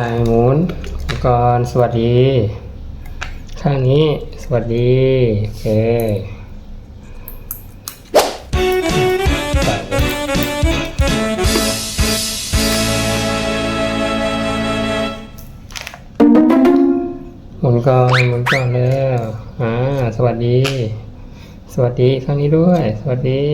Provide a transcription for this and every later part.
นายหมุนก่อนสวัสดี ข้างนี้สวัสดีโอเคหมุนก่อนหมุนก่อนแล้วอ่าสวัสดี สวัสดีข้างนี้ด้วย สวัสดี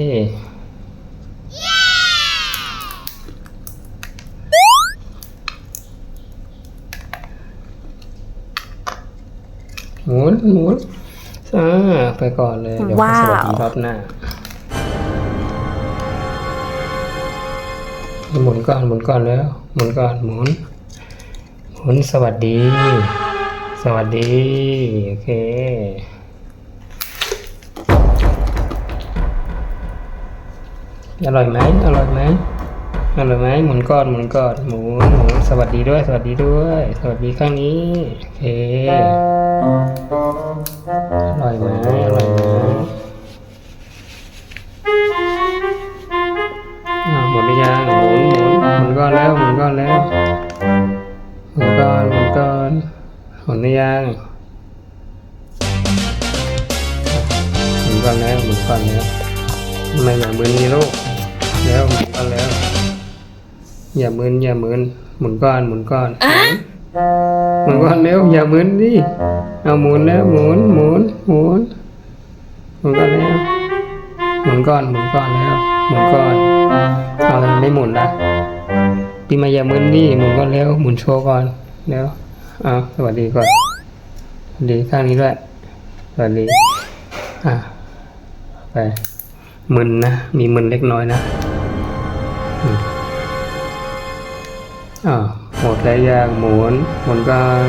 หมุนหมุนอ่าไปก่อนเลย เดี๋ยวค่อยสวัสดีรอบหน้าหมุนก่อนหมุนก่อนแล้ว หมุนก่อนหมุน หมุนสวัสดี สวัสดี โอเคอร่อยไหมอร่อยไหม อร่อยไหมหมุนก่อนหมุนก่อนหมุนหมุนสวัสดีด้วย สวัสดีด้วย สวัสดีข้างนี้โอเคอร่อยไหมอร่อยไหมหมดหรือยังหมุนหมุนหมุนก่อนแล้วหมุนก่อนแล้วหมุนก่อนหมุนก่อนหมุนหรือยังหมุนก่อนแล้วหมุนก่อนแล้วทำไมอย่างมือนี้ลูกแล้วหมุนก่อนแล้ว อย่ามึนอย่ามึนหมุนก่อนหมุนก่อนหมุนก่อนเร็วอย่ามึนดิเอาหมุนแล้วหมุนหมุนหมุนหมุนก่อนแล้วหมุนก่อนหมุนก่อนแล้วหมุนก่อนเอาทำไมไม่หมุนล่ะปีมาอย่ามึนดิหมุนก่อนแล้วหมุนโชว์ก่อนแล้วเอาสวัสดีก่อนสวัสดีข้างนี้ด้วยสวัสดีอะไปมึนนะมีมึนเล็กน้อยนะ อ่าวหมดแล้วยังหมุนหมุนก่อน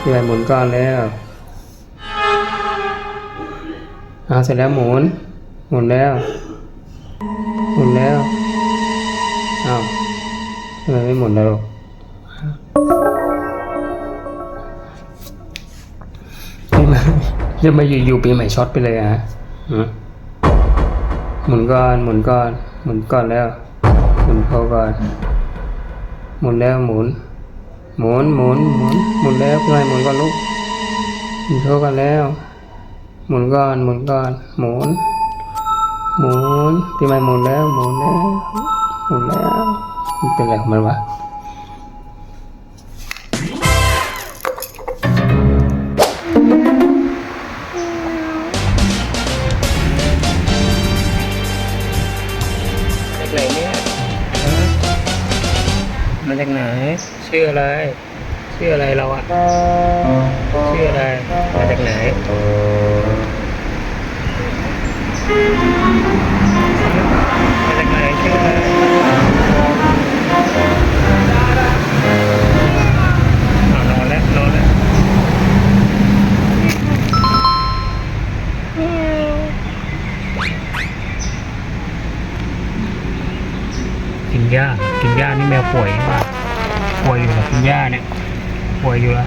พี่ไปหมุนก่อนแล้วอ่าเสร็จแล้วหมุน หมุนแล้ว หมุนแล้วอ้าวทำไมไม่หมุนแล้วลูกปีใหม่จะมาอยู่ๆปีใหม่ช็อตไปเลยอะฮะหมุนก่อนหมุนก่อนหมุนก่อนแล้วหมุนพอก่อน หมุนแล้วหมุน หมุนหมุนหมุนหมุนแล้วปีใหม่หมุนก่อนลูกหมุนโชว์กันแล้ว หมุนก่อนหมุนก่อน หมุน หมุนปีใหม่หมุนแล้วหมุนแล้วหมุนแล้วมันเป็นอะไรของมันวะ มาจากไหน ชื่ออะไร ชื่ออะไรเราอะชื่ออะไร มาจากไหน หญ้ากินหญ้านี่แมวป่วยนี่ป่ะป่วยอยู่เหรอกินหญ้าเนี่ยป่วยอยู่เหรอ